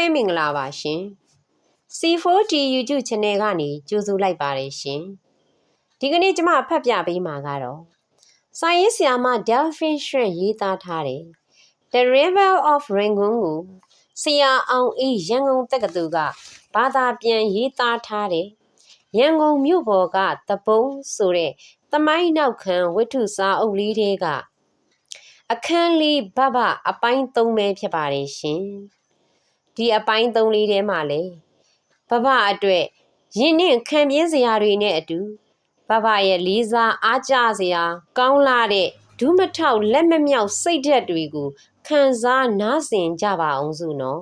ပဲမင်္ဂလာပါရှင် C4T YouTube Channel ကနေကြိုဆိုလိုက်ပါတယ်ရှင်ဒီကနေ့ကျမဖတ်ပြပေးမှာကတော့စာရေးဆရာမ Delphine Shred ရေးသားထားတဲ့ The River of Rangoon ကိုဆရာအောင်အေးရန်ကုန်တက္ကသိုလ်ကဘာသာပြန်ရေးသားထားတဲ့ရန်ကုန်မြို့ပေါ်ကတပုံးဆိုတဲ့သမိုင်းနောက်ခံဝိထုစာအုပ်လေးတွေကအခန်းလေးဘဘအပိုင်း၃ပဲဖြစ်ပါတယ်ရှင် ဒီအပိုင်း၃လေးထဲမှာလေဘဘအတွက်ရင်းနှင့်ခံပြင်းစရာတွေနဲ့အတူဘဘရဲ့လေးစားအားကြစရာ ကောင်းလာတဲ့ဒူးမထောက်လက်မမြောက်စိတ်ဓာတ်တွေကိုခံစားနားဆင်ကြပါအောင်စုနော်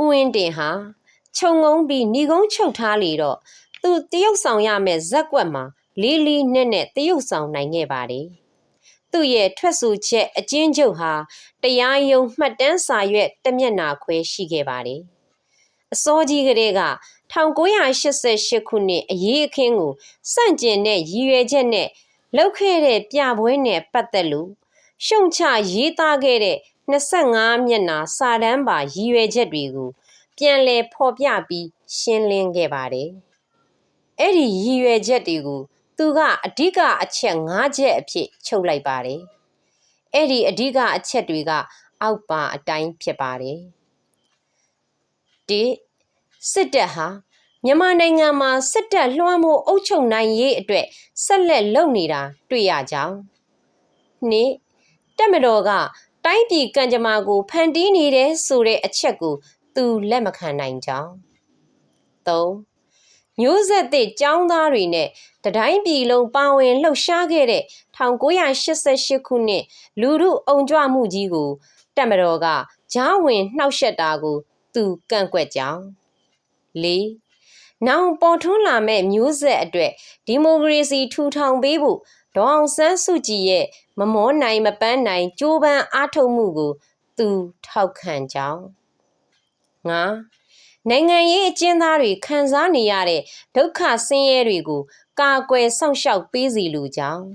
ဦးဝင်းတင်ဟာခြုံငုံပြီးဏီကုန်းချုပ်ထားလေတော့သူတရုတ်ဆောင်ရမယ့်ဇက်ကွက်မှာလေးလေးနက်နက်တရုတ်ဆောင်နိုင်ခဲ့ပါတယ်။သူ့ရဲ့ထွက်ဆိုချက်အကျဉ်းချုပ်ဟာတရားရုံးမှတ်တမ်းစာရွက်တစ်မျက်နှာခွဲရှိခဲ့ပါတယ်။အစောကြီးကတည်းက1988ခုနှစ်အရေးအခင်းကိုစန့်ကျင်တဲ့ရည်ရွယ်ချက်နဲ့လုပ်ခဲ့တဲ့ပြပွဲနဲ့ပတ်သက်လို့ရှုံချရေးသားခဲ့တဲ့ 25မျက်နှာစာတမ်းပါရည်ရွယ်ချက်တွေကို ပြန်လည်ဖော်ပြပြီးရှင်းလင်းခဲ့ပါတယ်။အဲ့ဒီရည်ရွယ်ချက်တွေကို သူကအဓိကအချက်၅ချက်အဖြစ်ချုပ်လိုက်ပါတယ်။အဲ့ဒီအဓိကအချက်တွေက အောက်ပါအတိုင်းဖြစ်ပါတယ်။ဒီစစ်တပ်ဟာမြန်မာနိုင်ငံမှာစစ်တပ်လွှမ်းမိုးအုပ်ချုပ်နိုင်ရေးအတွက်ဆက်လက်လုပ်နေတာတွေ့ရကြောင်း။နှစ်တက်မတော်က တိုင်းပြည်ကံကြမ္မာကို ဖန်တီးနေတဲ့ဆိုတဲ့အချက်ကို သူလက်မခံနိုင်ကြောင်း၃မျိုးဆက်သစ်ចောင်းသားတွေနဲ့တတိုင်းပြည်လုံးပါဝင်လှုပ်ရှားခဲ့တဲ့1988ခုနှစ်လူမှုအုံကြွမှုကြီးကိုတက်မတော်ကဂျားဝင်နှောက်ယှက်တာကို သူကန့်ကွက်ကြောင်း၄နောင်ပေါ်ထွန်းလာမဲ့မျိုးဆက်အတွက်ဒီမိုကရေစီထူထောင်ပေးဖို့ ဒေါအောင်ဆန်းစုကြည်ရဲ့မမောနိုင်မပန်းနိုင်ကြိုးပမ်းအားထုတ်မှုကို သူထောက်ခံကြောင်းငါနိုင်ငံရေးအကျဉ်းသားတွေခံစားနေရတဲ့ဒုက္ခဆင်းရဲတွေကို ကာကွယ်စောင့်ရှောက်ပေးစီလိုကြောင်း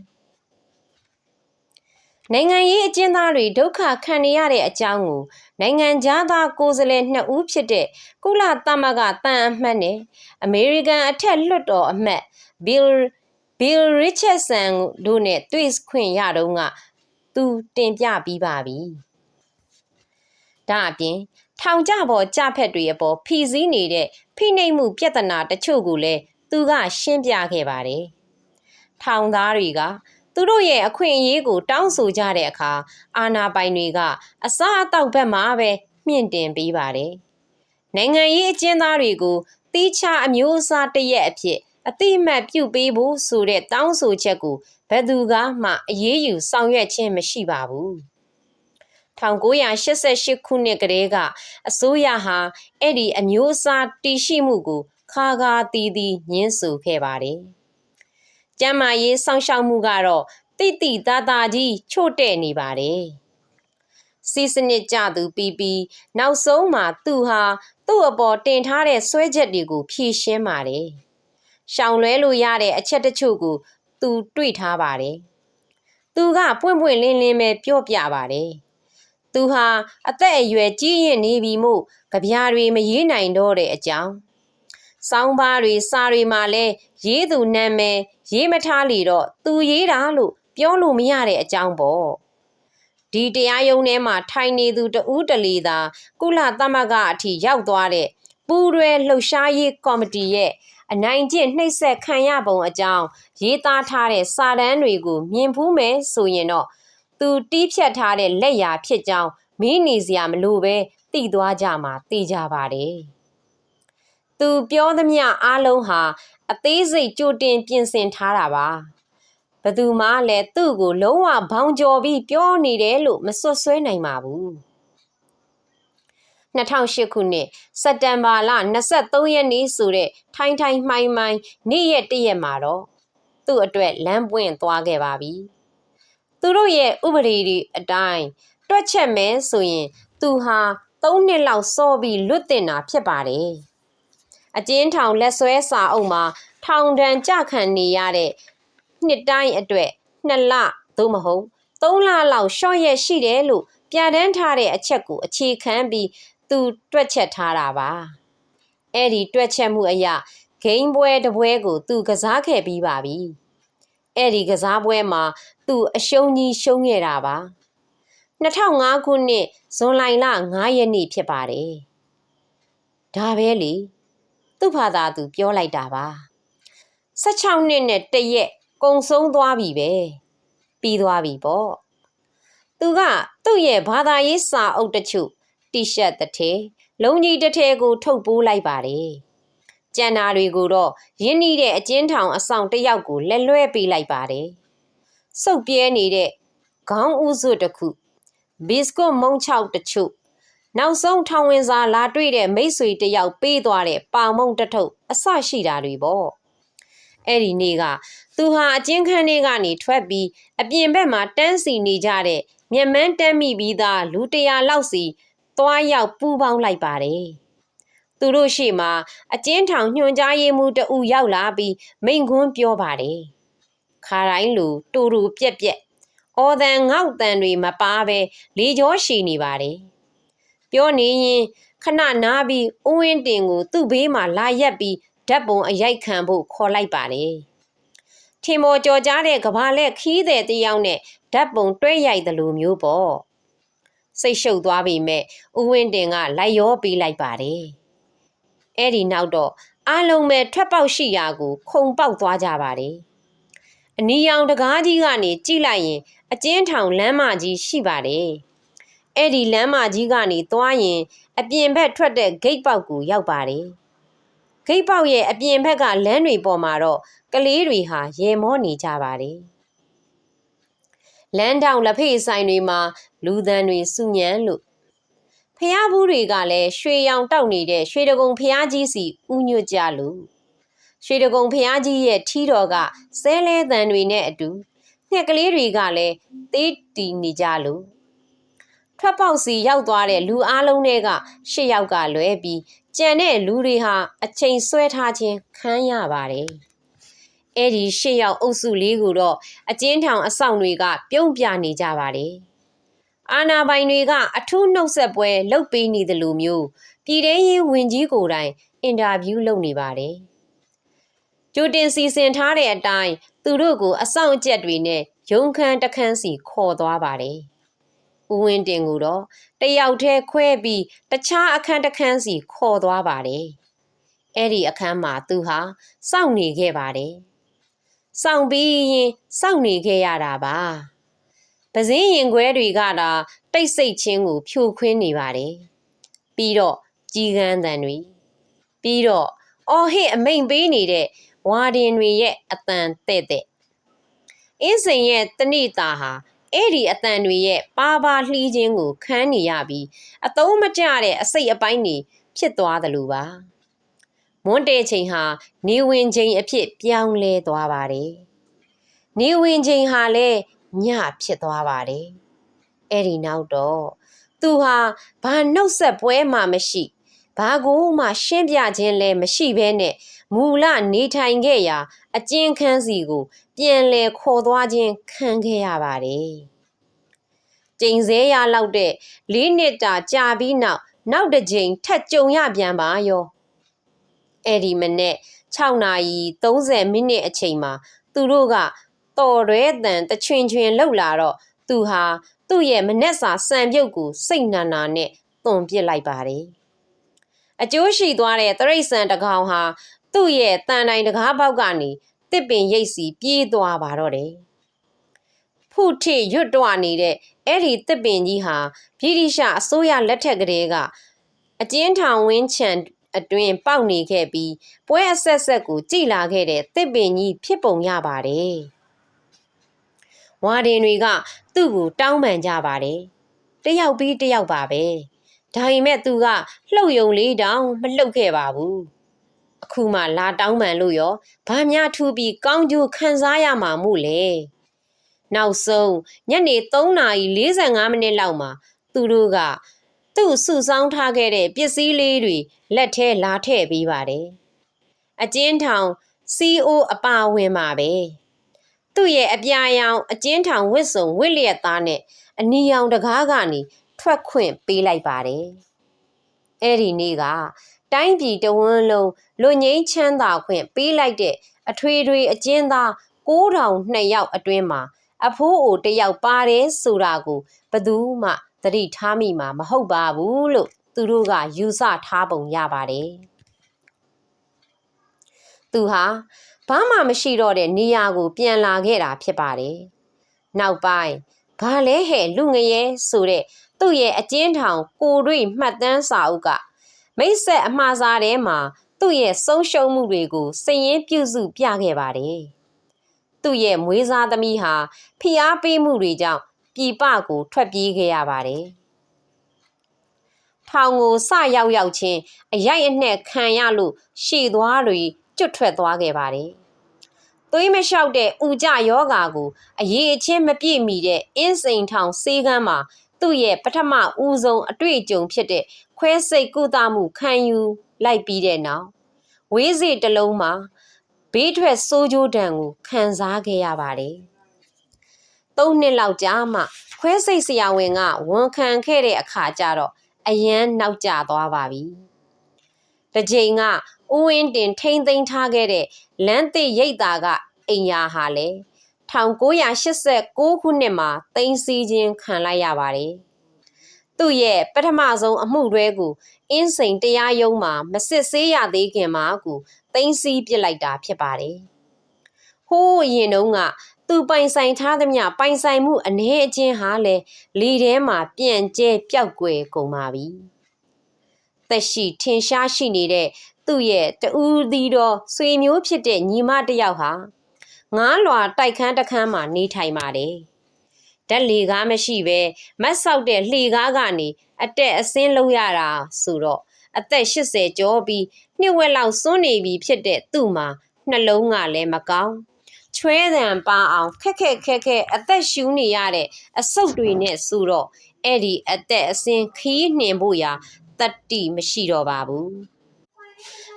နိုင်ငံရေးအကျဉ်းသားတွေဒုက္ခခံနေရတဲ့အကြောင်းကိုနိုင်ငံသားကိုယ်စားလှယ်နှစ်ဦးဖြစ်တဲ့ကုလသမဂ္ဂတန်အမတ်နဲ့အမေရိကန်အထက်လွှတ်တော်အမတ်ဘီလ် ဘီလ်ရစ်ချက်ဆန်တို့နဲ့တွေ့ခွင့်ရတော့ကသူတင်ပြပြီးပါပြီ။ဒါအပြင်ထောင်ကြပေါ်ကြဖက်တွေအပေါ်ဖိစည်းနေတဲ့ဖိနှိပ်မှုပြဿနာတချို့ကိုလည်းသူကရှင်းပြခဲ့ပါတယ်။ထောင်သားတွေကသူတို့ရဲ့အခွင့်အရေးကိုတောင်းဆိုကြတဲ့အခါအာဏာပိုင်တွေကအစားအသောက်ဘက်မှာပဲမြင့်တင်ပေးပါတယ်။နိုင်ငံရေးအကျဉ်းသားတွေကိုတီးခြားအမျိုးအစားတရက်အဖြစ် အတိအမှတ်ပြုပေးဖို့ဆိုတဲ့တောင်းဆိုချက်ကိုဘယ်သူကမှအရေးယူဆောင်ရွက်ခြင်းမရှိပါဘူး1988ခုနှစ်ကတည်းကအစိုးရဟာအဲ့ဒီအမျိုးအစားတည်ရှိမှုကိုခါခါတီးတီးညှင်းဆိုခဲ့ပါတယ်။ကျမ်းမာရေးစောင့်ရှောက်မှုကတော့တိတိတသားကြီးချို့တဲ့နေပါတယ်။စီစနစ်ကြသူပြီးပြီးနောက်ဆုံးမှာသူဟာသူ့အပေါ်တင်ထားတဲ့ဆွဲချက်တွေကိုဖြေရှင်းပါတယ်။ ရှောင်လွဲလို့ရတဲ့အချက်တချို့ကို သူတွေ့ထားပါတယ်။သူကပွင့်ပွင့်လင်းလင်းပဲပြောပြပါတယ်။သူဟာအသက်အရွယ်ကြီးရင်နေပြီမို့ကြပြားတွေမရေးနိုင်တော့တဲ့အကြောင်း။စောင်းပါးတွေစာတွေမှာလဲရေးသူနာမည်ရေးမထားလေတော့သူရေးတာလို့ပြောလို့မရတဲ့အကြောင်းပေါ့။ဒီတရားရုံးထဲမှာထိုင်နေသူတဦးတလေသာ ကုလသမဂ္ဂအထိရောက်သွားတဲ့ပူးရဲလှုပ်ရှားရေးကော်မတီရဲ့ အနိုင်ကျင့်နှိပ်စက်ခံရပုံအကြောင်းရေးသားထားတဲ့စာတမ်းတွေကိုမြင်ဖူးမယ်ဆိုရင်တော့သူတီးဖြတ်ထားတဲ့လက်ရာဖြစ်ကြောင်းမင်းနေစရာမလိုပဲသိသွားကြမှာသိကြပါတယ်။သူပြောသမျှအားလုံးဟာအသေးစိတ်ကြိုတင်ပြင်ဆင်ထားတာပါ။ဘသူမှလည်းသူ့ကိုလုံးဝဘောင်ကျော်ပြီးပြောနေတယ်လို့မစွတ်ဆွဲနိုင်ပါဘူး။ 2008ခုနှစ်စက်တင်ဘာလ23ရက်နေ့ဆိုတဲ့ထိုင်းထိုင်းမှိုင်းမှိုင်းနေ့ရက်တရက်မှာတော့သူ့အတွက်လမ်းပွင့်သွားခဲ့ပါပြီ။သူတို့ရဲ့ဥပဒေတွေအတိုင်းတွက်ချက်မယ်ဆိုရင် သူဟာ၃နှစ်လောက်စောပြီးလွတ်တင်တာဖြစ်ပါတယ်အကျဉ်းထောင်လက်ဆွဲစာအုပ်မှာထောင်ဒဏ်ကြခံနေရတဲ့နှစ်တိုင်းအတွက်နှစ်လသို့မဟုတ်သုံးလလောက်ရှော့ရက်ရှိတယ်လို့ပြဋ္ဌာန်းထားတဲ့အချက်ကိုအခြေခံပြီး သူတွက်ချက်ထားတာပါအဲ့ဒီတွက်ချက်မှုအရဂိမ်းပွဲတစ်ပွဲကို သူကစားခဲ့ပြီးပါပြီအဲ့ဒီကစားပွဲမှာ သူအရှုံးကြီးရှုံးခဲ့တာပါ2005ခုနှစ်ဇွန်လ9ရက်နေ့ဖြစ်ပါတယ်ဒါပဲလေသူ့ဖာသာသူပြောလိုက်တာပါ16နှစ်နဲ့တရက်ကုံဆုံးသွားပြီပဲပြီးသွားပြီပေါ့သူကသူ့ရဲ့ဘာသာရေးစာအုပ်တချို့ တီရှပ်တစ်ထည်လုံကြီးတစ်ထည်ကို ထုတ်ပိုးလိုက်ပါတယ်ကျန်တာတွေကိုတော့ရင်းနှီးတဲ့အကျဉ်းထောင်အဆောင်တစ်ယောက်ကိုလက်လွဲပေးလိုက်ပါတယ်စုပ်ပြဲနေတဲ့ခေါင်းဥစွတ်တစ်ခုဘစ်ကွတ်မုံချောက်တချို့နောက်ဆုံးထောင်ဝင်စာလာတွေ့တဲ့မိတ်ဆွေတစ်ယောက်ပေးသွားတဲ့ပါမုံတစ်ထုပ်အဆရှိတာတွေပေါ့အဲ့ဒီနေ့ကသူဟာအကျဉ်းခန်းထဲကနေထွက်ပြီးအပြင်ဘက်မှာတန်းစီနေကြတဲ့မျက်မှန်းတမ်းမိပြီးသားလူတရာလောက်စီ သွားရောက်ပူးပေါင်းလိုက်ပါတယ်သူတို့ရှေ့မှာအကျဉ်းထောင်ညွှန်ကြားရေးမှူးတဦးရောက်လာပြီးမိန်ခွန်းပြောပါတယ်ခါတိုင်းလူတူတူပြက်ပြက်အော်တန်ငေါက်တန်တွေမပါပဲလေကြောရှည်နေပါတယ်ပြောနေရင်ခဏနားပြီးဦးဝင်းတင်ကိုသူ့ဘေးမှာလာရက်ပြီးဓာတ်ပုံအရိုက်ခံဖို့ခေါ်လိုက်ပါတယ်ထင်မော်ကြော်ကြားတဲ့ကဘာလက်ခီးတဲ့တယောက်နဲ့ဓာတ်ပုံတွဲရိုက်တယ်လို့မျိုးပေါ့ စိတ်ရှုပ်သွားပြီမဲ့ဦးဝင်းတင်ကလိုက်ရောပေးလိုက်ပါတယ်အဲ့ဒီနောက်တော့အားလုံးပဲထွက်ပေါက်ရှိရာကို ခုံပေါက်သွားကြပါတယ်အနီရောင်တကားကြီးကနေကြည့်လိုက်ရင် အကျဉ်းထောင်လမ်းမကြီးရှိပါတယ်အဲ့ဒီလမ်းမကြီးကနေသွားရင် အပြင်ဘက်ထွက်တဲ့ဂိတ်ပေါက်ကိုရောက်ပါတယ်ဂိတ်ပေါက်ရဲ့အပြင်ဘက်ကလမ်းတွေပေါ်မှာတော့ကလေးတွေဟာရေမောနေကြပါတယ် လမ်းတောင်လက်ဖေးဆိုင်တွေမှာလူသံတွေစုညံလို့ဖះဘူးတွေကလည်းရွှေရောင်တောက်နေတဲ့ရွှေတကုံဖះကြီးစီဥညွတ်ကြလို့ရွှေတကုံဖះကြီးရဲ့ထီးတော်ကဆဲလဲသံတွေနဲ့အတူငှက်ကလေးတွေကလည်းသေးတီနေကြလို့ထွက်ပေါက်စီရောက်သွားတဲ့လူအားလုံးတွေကရှစ်ယောက်ကလွဲပြီးကြံတဲ့လူတွေဟာအချိန်ဆွဲထားခြင်းခံရပါတယ်။ အဲ့ဒီရှစ်ယောက်အုပ်စုလေးကိုတော့အကျဉ်းထောင်အဆောင်တွေက ပြုံးပြနေကြပါတယ်။အာနာပိုင်တွေကအထူးနှုတ်ဆက်ပွဲလုပ်ပေးနေသလိုမျိုးပြည်ထောင်ရေးဝင်ကြီးကိုယ်တိုင်အင်တာဗျူးလုပ်နေပါတယ်။ကြိုတင်စီစဉ်ထားတဲ့အတိုင်းသူတို့ကိုအဆောင်အကျက်တွေနဲ့ရုံခန်းတခန်းစီခေါ်သွားပါတယ်။ဦးဝင်းတင်ကိုတော့တယောက်တည်းခွဲပြီးတခြားအခန်းတစ်ခန်းစီခေါ်သွားပါတယ်။အဲ့ဒီအခန်းမှာသူဟာစောင့်နေခဲ့ပါတယ်။ စောင့်ပြီးရင်စောင့်နေခဲ့ရတာပါ။ပဇင်းရင်ခွဲတွေကတာတိတ်ဆိတ်ချင်းကိုဖြိုခွင်းနေပါတယ်။ပြီးတော့ကြီးကန်းတန်တွေပြီးတော့အော်ဟစ်အမိန်ပေးနေတဲ့ဝါဒင်တွေရဲ့အတန်တဲ့တဲ့အင်းစိန်ရဲ့တဏိတာဟာအဲ့ဒီအတန်တွေရဲ့ပါပါလှီးခြင်းကိုခန်းနေရပြီးအသုံးမကျတဲ့အစိတ်အပိုင်းတွေဖြစ်သွားတယ်လို့ပါ မွန်းတဲချိန်ဟာနေဝင်ချိန်အဖြစ်ပြောင်းလဲသွားပါတယ်နေဝင်ချိန်ဟာလည်းညဖြစ်သွားပါတယ်အဲ့ဒီနောက်တော့သူဟာဘာနှုတ်ဆက်ပွဲမှမရှိဘာကိုမှရှင်းပြခြင်းလည်းမရှိဘဲနဲ့မူလနေထိုင်ခဲ့ရာ အကျဉ်းခန်းစီကို ပြန်လည်ခေါ်သွားခြင်းခံခဲ့ရပါတယ်။ကျိန်စဲရလောက်တဲ့လေးနှစ်တာကြာပြီးနောက်နောက်တစ်ကြိမ်ထပ်ကြုံရပြန်ပါရော။ အဲ့ဒီမနေ့6နာရီ30မိနစ်အချိန်မှာ သူတို့ကတော်ရဲတန်တချွင်ချွင်လှုပ်လာတော့သူဟာသူ့ရဲ့မနှက်စာစံပြုတ်ကိုစိတ်နာနာနဲ့သွန်ပစ်လိုက်ပါတယ်။အကျိုးရှိသွားတဲ့တရိတ်ဆန်တကောင်ဟာသူ့ရဲ့တန်တိုင်တကားပေါက်ကနေတစ်ပင်ရိတ်စီပြေးသွားပါတော့တယ်။ဖုထိရွတ်တွနေတဲ့အဲ့ဒီတစ်ပင်ကြီးဟာဗြိတိရှအစိုးရလက်ထက်ကလေးကအကျဉ်းထောင်ဝင်းချံ အတွင်ပေါက်နေခဲ့ပြီးပွဲအဆက်ဆက်ကိုကြည်လာခဲ့တဲ့တစ်ပင်ကြီးဖြစ်ပုံရပါတယ်။ဝါဒင်တွေက သူ့ကိုတောင်းပန်ကြပါတယ်။တယောက်ပြီးတယောက်ပါပဲ။ဒါပေမဲ့သူကလှုပ်ယုံလေးတောင်မလှုပ်ခဲ့ပါဘူး။အခုမှလာတောင်းပန်လို့ရောဘာများထူပြီးကောင်းကျိုးခံစားရမှာမို့လဲနောက်ဆုံးညနေ3:45မိနစ်လောက်မှာသူတို့က သူ့စုဆောင်းထားခဲ့တဲ့ပစ္စည်းလေးတွေလက်ထဲလာထည့်ပေးပါတယ်။အကျဉ်းထောင် CO အပါဝင်ပါပဲ။သူ့ရဲ့အပြာရောင်အကျဉ်းထောင်ဝစ်စုံဝစ်လျက်သားနဲ့အနီရောင်တကားကနေထွက်ခွင့်ပေးလိုက်ပါတယ်။အဲ့ဒီနေ့ကတိုင်းပြည်တဝန်းလုံးလူငိမ့်ချမ်းသာခွင့်ပေးလိုက်တဲ့အထွေထွေအကျဉ်းသား9000ယောက်အတွင်းမှာအဖိုးအိုတယောက်ပါတယ်ဆိုတာကိုဘယ်သူမှ သတိထားမိမှာမဟုတ်ပါဘူးလို့သူတို့ကယူဆထားပုံရပါတယ်။သူဟာဘာမှမရှိတော့တဲ့နေရာကို ပြန်လာခဲ့တာဖြစ်ပါတယ်။နောက်ပိုင်းဘာလဲဟဲ့လူငရဲဆိုတဲ့သူ့ရဲ့အကျဉ်းထောင်ကိုတွေ့မှတ်တမ်းစာအုပ်ကမိတ်ဆက်အမှားစားထဲမှာသူ့ရဲ့ဆုံးရှုံးမှုတွေကိုစည်ရင်းပြုစုပြခဲ့ပါတယ်။သူ့ရဲ့မွေးစားသမီးဟာဖိအားပေးမှုတွေကြောင့် ပြည်ပကိုထွက်ပြေးခဲ့ရပါတယ်။ထောင်ကိုစရောက်ရောက်ချင်းအရိုက်အနှက်ခံရလို့ရှည်သွားတွေကျွတ်ထွက်သွားခဲ့ပါတယ်။သွေးမလျှောက်တဲ့ဥကြယောဂါကိုအရေးအချင်းမပြည့်မီတဲ့အင်းစိန်ထောင်စေးကမ်းမှာသူ့ရဲ့ပထမဦးဆုံးအတွေ့အကြုံဖြစ်တဲ့ခွဲစိတ်ကုသမှုခံယူလိုက်ပြီးတဲ့နောက်ဝေးစေတလုံးမှာဘေးထွက်စိုးကြိုးတံကိုခံစားခဲ့ရပါတယ်။ သုံးနှစ်လောက်ကြာမှခွဲစိတ်ဆရာဝန်ကဝန်ခံခဲ့တဲ့အခါကျတော့အယမ်းနောက်ကျသွားပါပြီ။တစ်ချိန်ကဦးဝင်းတင်ထိမ့်သိမ်းထားခဲ့တဲ့လမ်းသစ်ရိတ်တာကအိမ်ယာဟာလေ1989ခုနှစ်မှာတင်စီခြင်းခံလိုက်ရပါတယ်။သူ့ရဲ့ပထမဆုံးအမှုတွဲကိုအင်းစိန်တရားရုံးမှာမစစ်ဆေးရသေးခင်မှာကူတင်စီပစ်လိုက်တာဖြစ်ပါတယ်။ဟိုးရင်တုန်းက သူပိုင်ဆိုင်ထားသမျှပိုင်ဆိုင်မှုအနေအချင်းဟာလေလီထဲမှာပြန့်ကျဲပျောက်ကွယ်ကုန်ပါပြီ။သက်ရှိထင်ရှားရှိနေတဲ့သူ့ရဲ့တူးသီးတော်ဆွေမျိုးဖြစ်တဲ့ညီမတစ်ယောက်ဟာငားလွာတိုက်ခန်းတစ်ခန်းမှာနေထိုင်ပါတယ်။ဓာတ်လေကားမရှိပဲမတ်ဆောက်တဲ့လှေကားကနေအတက်အဆင်းလုပ်ရတာဆိုတော့အသက်80ကျော်ပြီးနှစ်ဝက်လောက်စွန့်နေပြီဖြစ်တဲ့သူ့မှာနှလုံးကလည်းမကောင်း ချွဲတံပါအောင်ခက်ခက်ခက်ခက်အသက်ရှူနေရတဲ့အဆုတ်တွေနဲ့ဆိုတော့အဲ့ဒီအသက်အစင်းခီးနှင်ဖို့ရာတတ္တိမရှိတော့ပါဘူး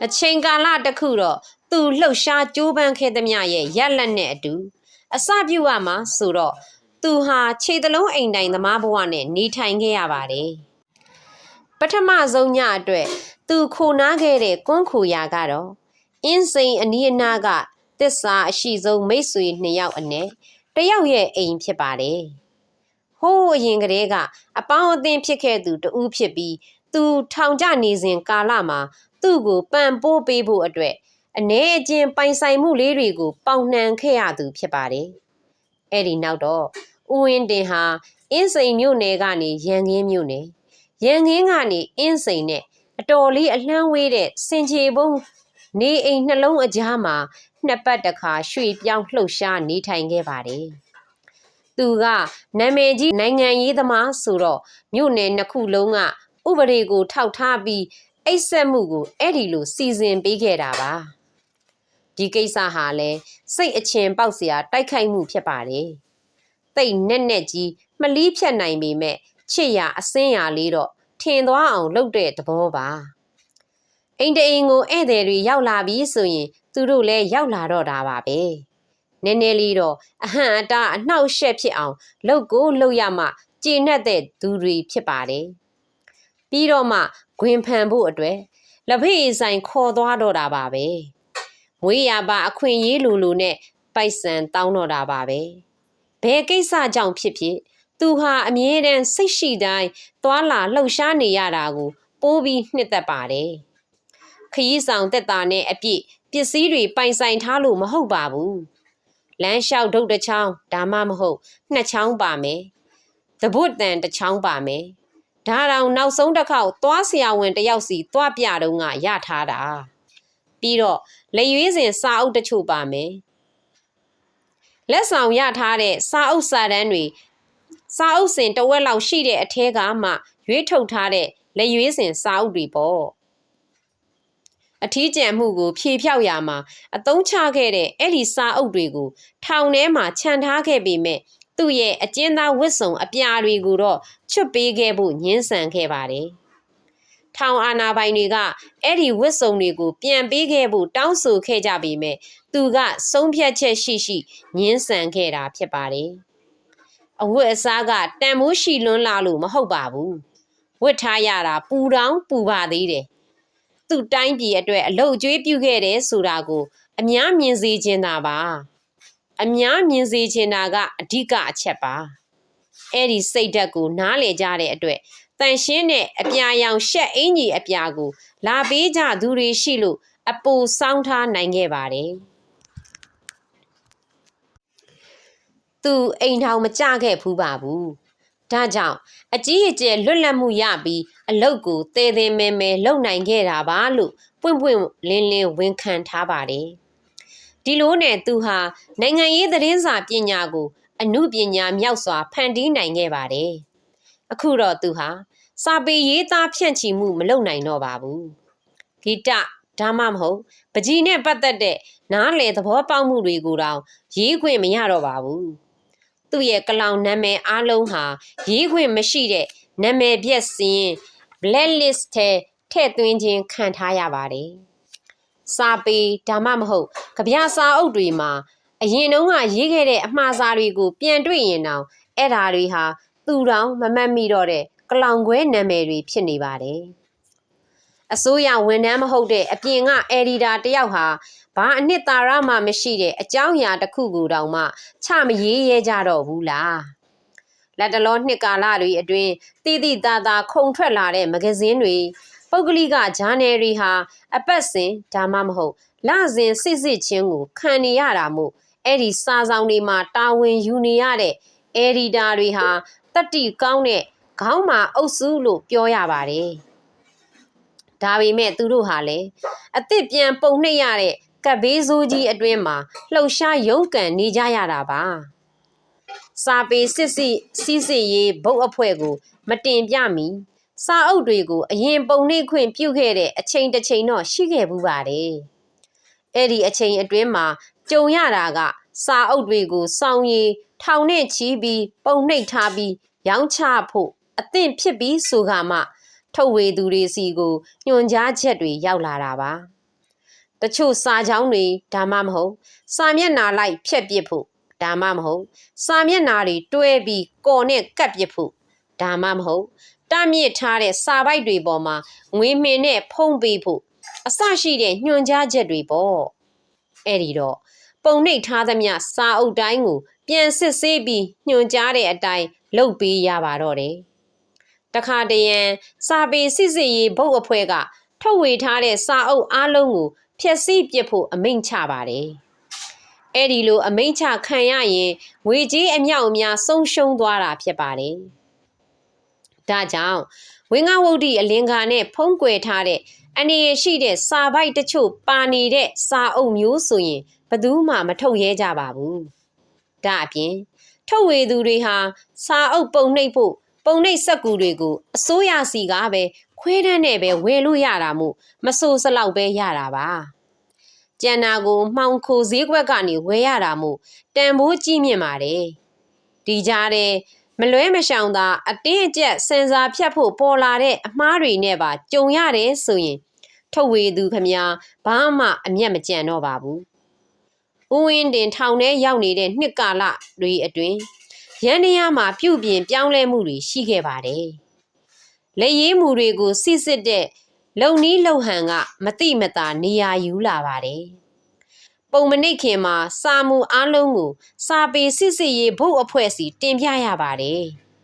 အချိန်ကာလတစ်ခုတော့သူလှုပ်ရှားကြိုးပမ်းခဲ့သမျှရဲ့ရက်လက်နဲ့အတူအစပြုတ်ရမှာဆိုတော့သူဟာခြေသလုံးအိမ်တိုင်သမားဘဝနဲ့နေထိုင်ခဲ့ရပါတယ်ပထမဆုံးညအတွက်သူခိုနားခဲ့တဲ့ကွန်းခိုရာကတော့အင်းစိန်အနီးအနားက တစ္ဆာအရှိဆုံးမိတ်ဆွေနှစ်ယောက်အနက်တယောက်ရဲ့အိမ်ဖြစ်ပါတယ်ဟိုးအရင်ကတည်းကအပေါင်းအသင်းဖြစ်ခဲ့သူတူဖြစ်ပြီးသူထောင်ကျနေစဉ်ကာလမှာသူ့ကိုပံ့ပိုးပေးဖို့အတွက်အနေအချင်းပိုင်ဆိုင်မှုလေးတွေကို ပေါင်နှံခဲ့ရသူဖြစ်ပါတယ်။အဲ့ဒီနောက်တော့ဦးဝင်းတင်ဟာအင်းစိန်မြို့နယ်ကနေရန်ကင်းမြို့နယ်ရန်ကင်းကနေအင်းစိန်နဲ့အတော်လေးအလှမ်းဝေးတဲ့စင်ချေဘုံနေအိမ်နှလုံးအကြားမှာ နှစ်ပတ်တခါရွှေ့ပြောင်းလှုပ်ရှားနေထိုင်ခဲ့ပါတယ်။သူကနာမည်ကြီးနိုင်ငံရေးသမားဆိုတော့မြို့နယ်နှစ်ခုလုံးကဥပဒေကိုထောက်ထားပြီးအိတ်ဆက်မှုကိုအဲ့ဒီလိုစီစဉ်ပေးခဲ့တာပါဒီကိစ္စဟာလဲစိတ်အချင်ပေါက်စရာတိုက်ခိုက်မှုဖြစ်ပါတယ်တိတ်နဲ့နဲ့ကြီးမလီးဖြတ်နိုင်ပေမဲ့ချစ်ရအစင်းရလေးတော့ထင်သွားအောင်လုပ်တဲ့သဘောပါ အိမ်တအိမ်ကိုဧည့်သည်တွေရောက်လာပြီဆိုရင် သူတို့လည်းရောက်လာတော့တာပါပဲနည်းနည်းလေးတော့အဟံအတားအနှောက်အယှက်ဖြစ်အောင်လှုပ်ကိုလှုပ်ရမှကျေနပ်တဲ့သူတွေဖြစ်ပါတယ်ပြီးတော့မှဂွင်ဖန်ဖို့အတွက်လက်ဖေးဆိုင်ခေါ်သွားတော့တာပါပဲမွေးရပါအခွင့်ရေးလူလူနဲ့ပိုက်ဆံတောင်းတော့တာပါပဲဘယ်ကိစ္စကြောင့်ဖြစ်ဖြစ်သူဟာအမြဲတမ်းစိတ်ရှိတိုင်းသွာလာလှုပ်ရှားနေရတာကိုပိုးပြီးနှစ်သက်ပါတယ် ခရီးဆောင်တက်တာနဲ့အပြည့်ပစ္စည်းတွေပိုင်ဆိုင်ထားလို့မဟုတ်ပါဘူးလမ်းလျှောက်ဒုတ်တစ်ချောင်းဒါမှမဟုတ်နှစ်ချောင်းပါမယ်တပုတ်တန်တစ်ချောင်းပါမယ်ဒါတောင်နောက်ဆုံးတစ်ခေါက်သွားဆရာဝန်တယောက်စီသွားပြတော့ကရထားတာပြီးတော့လက်ရွေးစင်စာအုပ်တချို့ပါမယ်လက်ဆောင်ရထားတဲ့စာအုပ်စာတမ်းတွေစာအုပ်စင်တဝက်လောက်ရှိတဲ့အထဲကမှရွေးထုတ်ထားတဲ့လက်ရွေးစင်စာအုပ်တွေပေါ့ အထီးကျန်မှုကို ဖြေဖြောက်ရမှာအတုံးချခဲ့တဲ့အဲ့ဒီစာအုပ်တွေကို ထောင်ထဲမှာခြံထားခဲ့ပေမဲ့သူ့ရဲ့အကျဉ်းသားဝတ်စုံအပြာတွေကိုတော့ချွတ်ပေးခဲ့ဖို့ညှင်းဆန်ခဲ့ပါတယ်။ထောင်အာဏာပိုင်တွေကအဲ့ဒီဝတ်စုံတွေကို ပြန်ပေးခဲ့ဖို့တောင်းဆိုခဲ့ကြပေမဲ့သူကဆုံးဖြတ်ချက်ရှိရှိညှင်းဆန်ခဲ့တာဖြစ်ပါတယ်။အဝတ်အစားကတန်မိုးရှိလွန်းလာလို့မဟုတ်ပါဘူး။ဝတ်ထားရတာပူတောင်ပူပါသေးတယ်။ သူ့တိုင်းပြည်အတွက်အလုတ်ကျွေးပြုခဲ့တယ်ဆိုတာကိုအများမြင်စေချင်တာပါ။အများမြင်စေချင်တာကအဓိကအချက်ပါ။အဲ့ဒီစိတ်ဓာတ်ကိုနားလေကြတဲ့အတွက်တန်ရှင်းတဲ့အပြာရောင်ရှက်အင်ကြီးအပြာကို လာပေးကြသူတွေရှိလို့အပူစောင်းထားနိုင်ခဲ့ပါတယ်။သူအိမ်ထောင်မကြခဲ့ဖူးပါဘူး။ ဒါကြောင့်အကြီးအကျယ်လွတ်လပ်မှုရပြီးအလုတ်ကိုသေသေးမဲမဲလုံနိုင်ခဲ့တာပါလို့ပွင့်ပွင့်လင်းလင်းဝန်ခံထားပါတယ်။ဒီလိုနဲ့သူဟာနိုင်ငံရေးသတင်းစာပညာကို အမှုပညာမြောက်စွာ ဖန်တီးနိုင်ခဲ့ပါတယ်။အခုတော့သူဟာစာပေရေးသားဖြန့်ချီမှုမလုပ်နိုင်တော့ပါဘူးဂီတဒါမှမဟုတ်ပကြီးနဲ့ပတ်သက်တဲ့နားလေသဘောပေါက်မှုတွေကိုတောင်ရေးခွင့်မရတော့ပါဘူး သူ့ရဲ့ကလောင်နာမည်အားလုံးဟာရေးခွင့်မရှိတဲ့နာမည်ပြက်စင်း blacklist ထဲထည့်သွင်းခြင်းခံထားရပါတယ်စာပေဒါမှမဟုတ်ကြပြစာအုပ်တွေမှာအရင်တုန်းကရေးခဲ့တဲ့အမှားစာတွေကို ပြန်တွေ့ရင်တောင်အဲ့ဓာတွေဟာသူတောင်မမှတ်မိတော့တဲ့ကလောင်ခွဲနာမည်တွေဖြစ်နေပါတယ်။အစိုးရဝန်ထမ်းမဟုတ်တဲ့အပြင်ကအယ်ဒီတာတယောက်ဟာ ဘာအနှစ်သာရမှမရှိတဲ့အကြောင်းအရာတစ်ခုကိုတောင်မှချမရေးရဲကြတော့ဘူးလား။လက်တလောနှစ်ကာလတွေအတွင်းတည်တည်သားသားခုံထွက်လာတဲ့မဂဇင်းတွေပုဂ္ဂလိကဂျာနယ်တွေဟာအပတ်စဉ်ဒါမှမဟုတ်လစဉ်စစ်စစ်ချင်းကိုခံနေရတာမို့အဲ့ဒီစာဆောင်တွေမှာတာဝန်ယူနေရတဲ့အယ်ဒီတာတွေဟာတတိကောင်းတဲ့ခေါင်းမာအုပ်စုလို့ပြောရပါတယ်။ဒါပေမဲ့သူတို့ဟာလည်းအစ်စ်ပြန်ပုံနှိပ်ရတဲ့ ကပ်ဘေးဆိုးကြီးအတွင်းမှာလှုပ်ရှားရုန်းကန်နေကြရတာပါ။စာပေစစ်စစ်စီးစစ်ရေးဘုတ်အဖွဲ့ကို မတင်ပြမီစာအုပ်တွေကိုအရင်ပုံနှိပ်ခွင့်ပြုခဲ့တဲ့အချိန်တစ်ချိန်တော့ရှိခဲ့ဘူးပါတယ်။အဲ့ဒီအချိန်အတွင်းမှာကြုံရတာက စာအုပ်တွေကိုစောင်းရည်ထောင်နဲ့ချီးပြီးပုံနှိပ်ထားပြီးရောင်းချဖို့အသင့်ဖြစ်ပြီးဆိုကမှထုတ်ဝေသူတွေစီကိုညွှန်ကြားချက်တွေရောက်လာတာပါ တချို့စာကြောင်းတွေဒါမှမဟုတ်စာမျက်နှာလိုက်ဖြက်ပစ်ဖို့ဒါမှမဟုတ်စာမျက်နှာတွေတွဲပြီးကော်နဲ့ကပ်ပစ်ဖို့ဒါမှမဟုတ်တမြင့်ထားတဲ့စာပိုက်တွေပေါ်မှာငွေမင်နဲ့ဖုံးပေးဖို့အစရှိတဲ့ညွှန်ကြားချက်တွေပေါ့အဲ့ဒီတော့ပုံနှိပ်ထားသမျှစာအုပ်တိုင်းကို ပြန်စစ်ဆေးပြီးညွှန်ကြားတဲ့အတိုင်းလုပ်ပေးရပါတော့တယ်။တခါတရံစာပေစစ်စစ်ရေးဘုတ်အဖွဲ့ကထုတ်ဝေထားတဲ့စာအုပ်အားလုံးကို ဖျက်ဆီးပစ်ဖို့အမိန့်ချပါတယ်။အဲ့ဒီလိုအမိန့်ချခံရရင်ငွေကြေးအမြောက်အများဆုံးရှုံးသွားတာဖြစ်ပါတယ်။ဒါကြောင့်ဝင်းကားဝုဒ္ဓိအလင်္ကာနဲ့ဖုံးကွယ်ထားတဲ့အနေရရှိတဲ့စာပိုက်တချို့ပါနေတဲ့စာအုပ်မျိုးဆိုရင်ဘသူမှမထုတ်ရဲကြပါဘူး။ဒါအပြင်ထုတ်ဝေသူတွေဟာစာအုပ်ပုံနှိပ်ဖို့ပုံနှိပ်စက်ကူတွေကိုအစိုးရစီကပဲ ခွဲတန်းနဲ့ပဲဝယ်လို့ရတာမို့မဆိုးစလောက်ပဲရတာပါကျန်နာကိုမှောင်ခိုဈေးကွက်ကနေဝယ်ရတာမို့တန်ဖိုးကြီးမြင့်ပါတယ်ဒီကြားတဲ့မလွဲမရှောင်သာအတင်းအကျပ်စင်စာဖြတ်ဖို့ပေါ်လာတဲ့အမားတွေနဲ့ပါကြုံရတယ်ဆိုရင် ထုတ်ဝေသူခမညာဘာမှအမျက်မကြံတော့ပါဘူးဦးဝင်းတင်ထောင်ထဲရောက်နေတဲ့နှစ်ကာလတွေအတွင်းရန်နေရမှာပြုပြင်ပြောင်းလဲမှုတွေရှိခဲ့ပါတယ်။ လက်ရေးမှုတွေကိုစစ်စစ်တဲ့လုံနီးလုံဟန်ကမတိမတာနေရာယူလာပါတယ်။ပုံမနစ်ခင်မှာစာမှုအားလုံးကိုစာပေစစ်စစ်ရေးဘုတ်အဖွဲ့စီတင်ပြရပါတယ်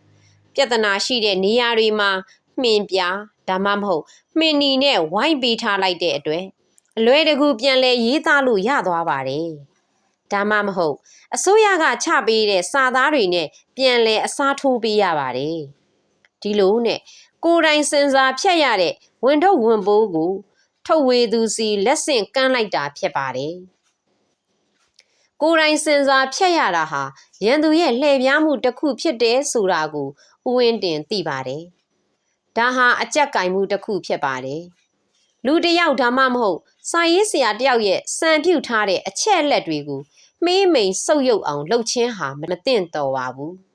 ။ပြဿနာရှိတဲ့နေရာတွေမှာမှင်ပြဒါမှမဟုတ်မှင်နီနဲ့ဝိုင်းပေးထားလိုက်တဲ့အတွက်အလွဲတကူပြန်လဲရေးသားလို့ရသွားပါတယ်။ဒါမှမဟုတ်အစိုးရကချပေးတဲ့စာသားတွေနဲ့ပြန်လဲအစားထိုးပေးရပါတယ်ဒီလိုနဲ့ ကိုယ်တိုင်စင်စာဖြတ်ရတဲ့ဝန်ထုတ်ဝန်ပိုးကိုထုတ်ဝေသူစီလက်ဆင့်ကမ်းလိုက်တာဖြစ်ပါတယ်ကိုယ်တိုင်စင်စာဖြတ်ရတာဟာရန်သူရဲ့လှည့်ပြားမှုတစ်ခုဖြစ်တယ်ဆိုတာကိုဥဝင်းတင်သိပါတယ်ဒါဟာအကြက်ကင်မှုတစ်ခုဖြစ်ပါတယ်လူတယောက်ဒါမှမဟုတ်စာရေးဆရာတယောက်ရဲ့စံပြုထားတဲ့အချက်အလက်တွေကိုမေးမိန်ဆုပ်ယုပ်အောင်လှုပ်ချင်းဟာမသင့်တော်ပါဘူး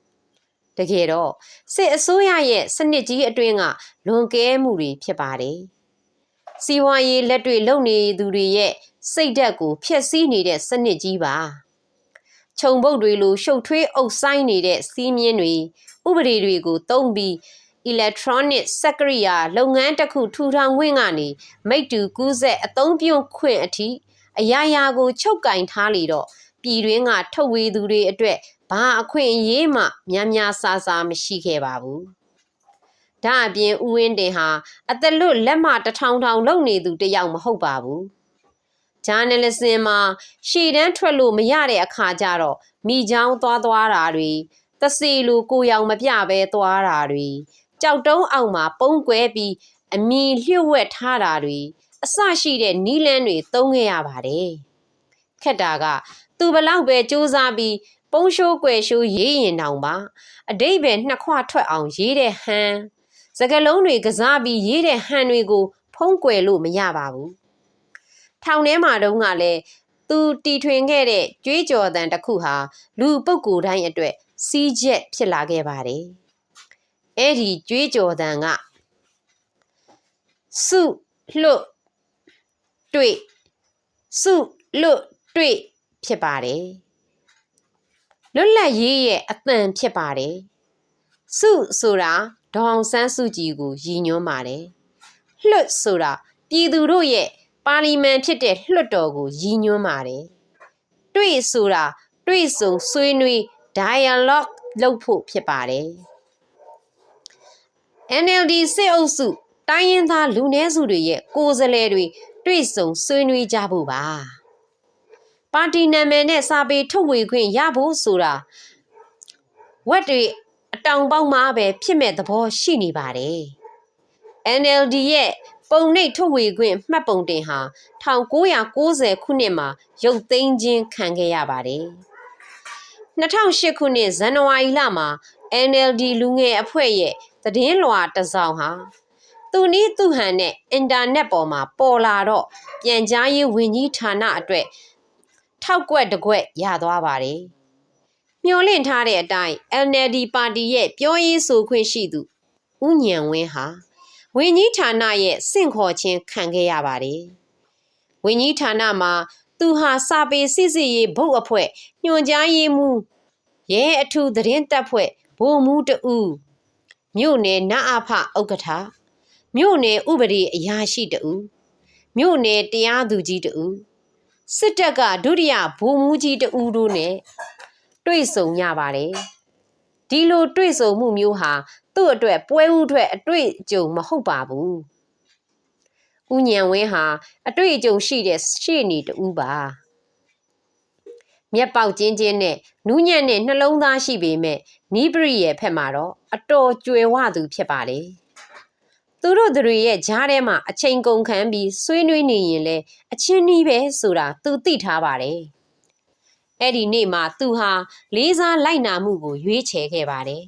တကယ်တော့စစ်အစိုးရရဲ့စနစ်ကြီးအတွင်းကလွန်ကဲမှုတွေဖြစ်ပါတယ်စီဝါရေးလက်တွေလုံနေသူတွေရဲ့စိတ်ဓာတ်ကိုဖျက်ဆီးနေတဲ့စနစ်ကြီးပါခြုံပုတ်တွေလိုရှုပ်ထွေးအုပ်ဆိုင်နေတဲ့စီးမြင်းတွေဥပဒေတွေကိုတုံးပြီး electronic စက်ကရိယာလုပ်ငန်းတစ်ခုထူထောင်ခွင့်ကနေမိတ္တူကူးဆက်အသုံးပြုခွင့်အထိအရာရာကိုချုပ်ကင်ထားလေတော့ပြည်တွင်းကထုတ်ဝေသူတွေအတွက် ဘာအခွင့်အရေးမှများများဆာဆာမရှိခဲ့ပါဘူး။ဒါအပြင်ဦးဝင်းတင်ဟာအသက်လွတ်လက်မတထောင်ထောင်လုပ်နေသူတစ်ယောက်မဟုတ်ပါဘူး။ဂျာနယ်လစ်စင်မှာရှေ့တန်းထွက်လို့မရတဲ့အခါကျတော့မိချောင်းသွားသွားတာတွေတစီလူကိုရောင်မပြပဲသွားတာတွေကြောက်တုံးအောင်မှာပုံကွဲပြီးအမီလျှို့ဝှက်ထားတာတွေအစရှိတဲ့နီးလန်းတွေသုံးခဲ့ရပါတယ်။ခက်တာကသူဘလောက်ပဲစူးစမ်းပြီး ပုံရှိုးကွယ်ရှိုးရေးရင်တောင်ပါအတိတ်ပဲနှစ်ခွထွက်အောင်ရေးတဲ့ဟန်စကလုံးတွေကစားပြီးရေးတဲ့ဟန်တွေကို ဖုံးကွယ်လို့မရပါဘူး။ထောင်ထဲမှာတုန်းကလည်းသူတီထွင်ခဲ့တဲ့ကြွေးကြော်တန်တစ်ခုဟာလူပုဂ္ဂိုလ်တိုင်းအတွက်စီးချက်ဖြစ်လာခဲ့ပါတယ်။အဲ့ဒီကြွေးကြော်တန်ကစုလွတ်တွေ့စုလွတ်တွေ့ဖြစ်ပါတယ် လွတ်လပ်ရေးရဲ့အသံဖြစ်ပါတယ်စုဆိုတာဒေါအောင်ဆန်းစုကြည်ကိုရည်ညွှန်းပါတယ်လွတ်ဆိုတာပြည်သူတို့ရဲ့ပါလီမန်ဖြစ်တဲ့လွှတ်တော်ကိုရည်ညွှန်းပါတယ်တွေ့ဆိုတာတွေ့ဆုံဆွေးနွေး dialogue လုပ်ဖို့ဖြစ်ပါတယ် NLD စစ်အုပ်စုတိုင်းရင်းသားလူနည်းစုတွေရဲ့ကိုယ်စားလှယ်တွေတွေ့ဆုံဆွေးနွေးကြဖို့ပါ ပါတီနာမည်နဲ့စာပေထုတ်ဝေခွင့်ရဖို့ဆိုတာဝက်တွေအတောင်ပေါက်မှပဲဖြစ်မဲ့သဘောရှိနေပါတယ် NLD ရဲ့ပုံနှိပ်ထုတ်ဝေခွင့်မှတ်ပုံတင်ဟာ1990ခုနှစ်မှာရုပ်သိမ်းခြင်းခံခဲ့ရပါတယ်2008ခုနှစ်ဇန်နဝါရီလမှာ NLD လူငယ်အဖွဲ့ရဲ့သတင်းလွှာတစ်စောင်ဟာသူနည်းသူဟန်နဲ့အင်တာနက်ပေါ်မှာပေါ်လာတော့ပြန်ကြားရေးဝန်ကြီးဌာနအတွက် ထောက်ကွက်တကွက်ရသွားပါတယ်။မျောလင့်ထားတဲ့အတိုင်း NLD ပါတီရဲ့ပြောရေးဆိုခွင့်ရှိသူဦးညံဝင်းဟာဝန်ကြီးဌာနရဲ့စင့်ခေါ်ခြင်းခံခဲ့ရပါတယ်။ဝန်ကြီးဌာနမှာသူဟာစာပေစစ်စစ်ရေးဘုတ်အဖွဲ့ညွှန်ကြားရေးမှူးရဲအထူးသတင်းတပ်ဖွဲ့ဗိုလ်မှူးတဦးမြို့နယ်နအဖဥက္ကဋ္ဌမြို့နယ်ဥပဒေအရာရှိတဦးမြို့နယ်တရားသူကြီးတဦး စစ်တပ်ကဒုတိယဗိုလ်မှူးကြီးတဦးတို့နဲ့တွေ့ဆုံကြပါတယ်ဒီလိုတွေ့ဆုံမှုမျိုးဟာသူ့အတွက်ပွဲဥအတွက်အတွေ့အကြုံမဟုတ်ပါဘူးဦးညံဝင်းဟာအတွေ့အကြုံရှိတဲ့ရှေ့နေတူပါမျက်ပေါက်ကျင်းကျင်းနဲ့နူးညံ့တဲ့နှလုံးသားရှိပေမဲ့နီးပရိရဲ့ဖက်မှာတော့အတော်ကြွယ်ဝသူဖြစ်ပါလေ သူတို့တွေရဲ့ကြားထဲမှာအချိန်ကုန်ခံပြီးဆွေးနွေးနေရင်လဲအချင်းနီးပဲဆိုတာသူသိထားပါတယ်အဲ့ဒီနေ့မှာသူဟာလေးစားလိုက်နာမှုကိုရွေးချယ်ခဲ့ပါတယ်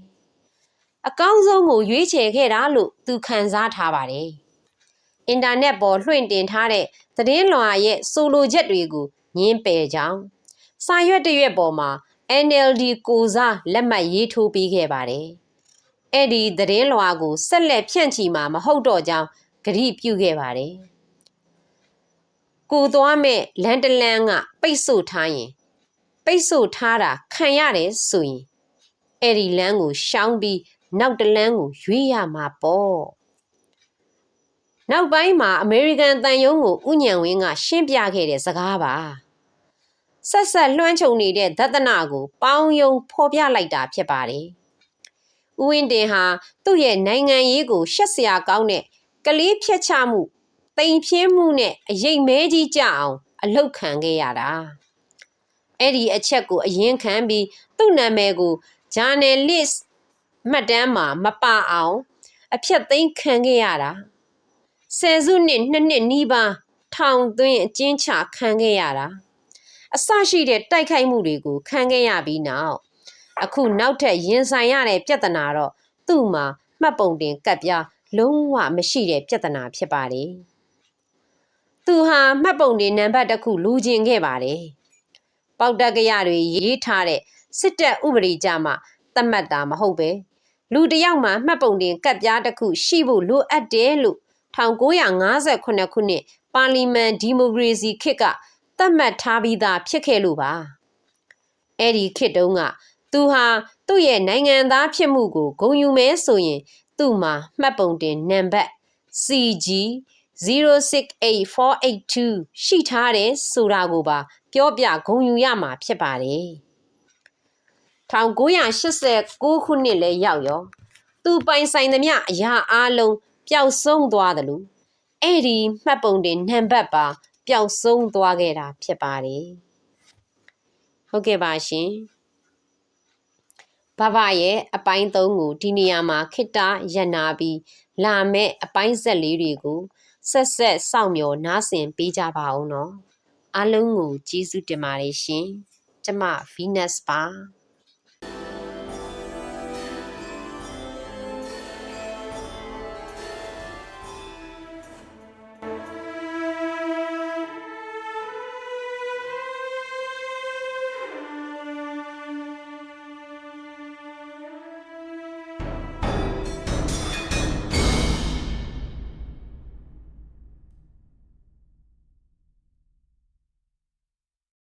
အကောင်းဆုံးကိုရွေးချယ်ခဲ့တာလို့သူခံစားထားပါတယ်အင်တာနက်ပေါ်လွှင့်တင်ထားတဲ့သတင်းလွှာရဲ့ဆိုလိုချက်တွေကိုညင်းပယ်ကြောင်းစာရွက်တရွက်ပေါ်မှာ NLD ကိုစားလက်မှတ်ရေးထိုးပေးခဲ့ပါတယ်။ အဲ့ဒီသတင်းလွှာကိုဆက်လက်ဖြန့်ချီမှာမဟုတ်တော့ကြောင်းဂရိပြုခဲ့ပါတယ်။ကိုသွားမဲ့လန်တလန်ကပိတ်ဆို့ထားရင် ပိတ်ဆို့ထားတာခံရတယ်ဆိုရင်အဲ့ဒီလမ်းကိုရှောင်းပြီးနောက်တလမ်းကိုရွေးရမှာပေါ့။နောက်ပိုင်းမှာအမေရိကန်တန်ယုံကိုဥညံဝင်းကရှင်းပြခဲ့တဲ့စကားပါ။ဆက်ဆက်လွှမ်းခြုံနေတဲ့ဒသနာကို ပေါင်းယုံဖော်ပြလိုက်တာဖြစ်ပါတယ်။ ဦးဝင်းတင်ဟာသူ့ရဲ့နိုင်ငံရေးကိုရှက်စရာကောင်းတဲ့ကလေးဖြတ်ချမှုတိမ်ပြင်းမှုနဲ့အရေးမဲကြီးကြအောင်အလုတ်ခံခဲ့ရတာ။အဲ့ဒီအချက်ကိုအရင်ခံပြီးသူ့နာမည်ကို journalist မှတ်တမ်းမှာမပါအောင် အဖြတ်သိမ်းခံခဲ့ရတာဆယ်စုနှစ်နှစ်နှစ်နီးပါးထောင်သွင်းအကျဉ်းချခံခဲ့ရတာ။အဆရှိတဲ့တိုက်ခိုက်မှုတွေကိုခံခဲ့ရပြီးနောက် အခုနောက်ထပ်ရင်ဆိုင်ရတဲ့ပြဿနာတော့သူ့မှာမှတ်ပုံတင်ကပ်ပြားလုံးဝမရှိတဲ့ပြဿနာဖြစ်ပါတယ်။သူဟာမှတ်ပုံတင်နံပါတ်တစ်ခုလူကျင်ခဲ့ပါတယ်။ပေါက်တက်ကရတွေရေးထားတဲ့စစ်တပ်ဥပဒေကြမှာသတ်မှတ်တာမဟုတ်ပဲလူတစ်ယောက်မှမှတ်ပုံတင်ကတ်ပြားတစ်ခုရှိဖို့လိုအပ်တယ်လို့1958ခုနှစ်ပါလီမန်ဒီမိုကရေစီခေတ်ကသတ်မှတ်ထားပြီးသားဖြစ်ခဲ့လို့ပါအဲ့ဒီခေတ်တုန်းက သူဟာသူ့ရဲ့နိုင်ငံသားဖြစ်မှုကိုဂုဏ်ယူမဲဆိုရင် သူ့မှာမှတ်ပုံတင်နံပါတ် CG 068482ရှိထားတယ်ဆိုတာကိုပါ ပြောပြဂုဏ်ယူရမှာဖြစ်ပါတယ်1989ခုနှစ်လဲရောက်ရော သူပိုင်ဆိုင်သမျှအရာအလုံးပျောက်ဆုံးသွားတယ်လို့အဲ့ဒီမှတ်ပုံတင်နံပါတ်ပါပျောက်ဆုံးသွားခဲ့တာဖြစ်ပါတယ်ဟုတ်ကဲ့ပါရှင် ဘဘရဲ့အပိုင်း၃ကိုဒီနေရာမှာခိတ္တရနာပြီးလာမဲ့အပိုင်းဆက်လေးတွေကိုဆက်ဆက်စောင့်မျှော်နားဆင်ပေးကြပါအောင်နော်အားလုံးကိုကျေးဇူးတင်ပါတယ်ရှင်ကျမ Venus ပါ